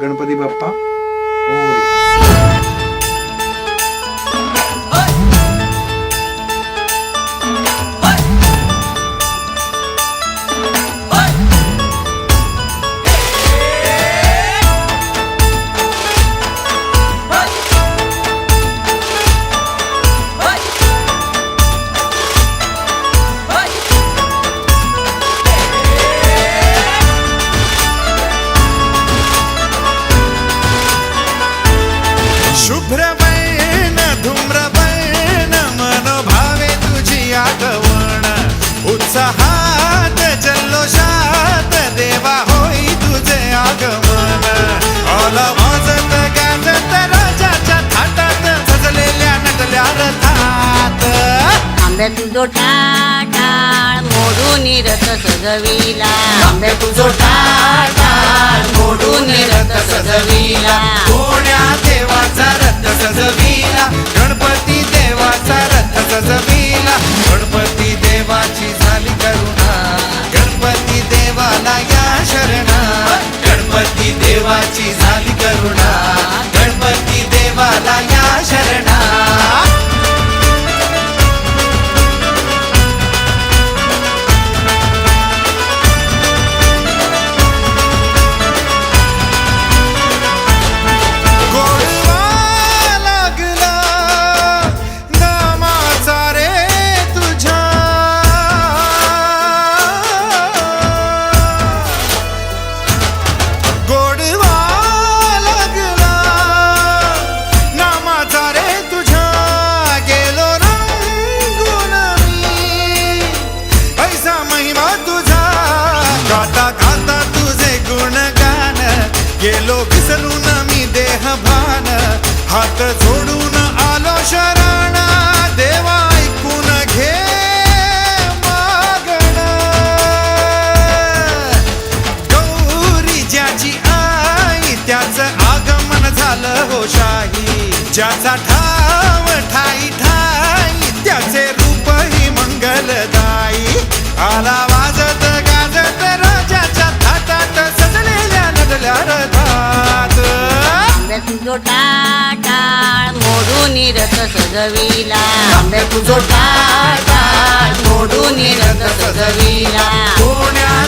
गणपती बाप्पा मोरया. जल्लोषात देवा होई तुझे आगमन. ऑल वाजत गाजत राजाच्या थाटात सजलेल्या नटल्या रथात. आंब्या तुझो टाळ मोडून रथ सजविला. आंब्या तुझो टाळ मोडून रथ सजविला. कोण्या देवाचा रथ सजविला? गणपती देवाचा रथ सजविला. गणपती देवाची शरणा गणपती देवाची हात जोडून आलो शरणा देवा ऐकून घे मागण. गौरी ज्याची आई त्याचं आगमन झालं हो शाही. ज्याचा ठाव ठाई ठाई त्याचे रूप ही मंगलदाई आला वाजत गाजत राजाच्या थाटात सजलेल्या नदल्या रथात. रथ सजविला. आंब्या तुझो टाळ मोडून रथ सजविला. कोण्या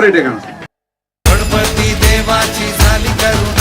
सुपर गणपती देवाची झाली करून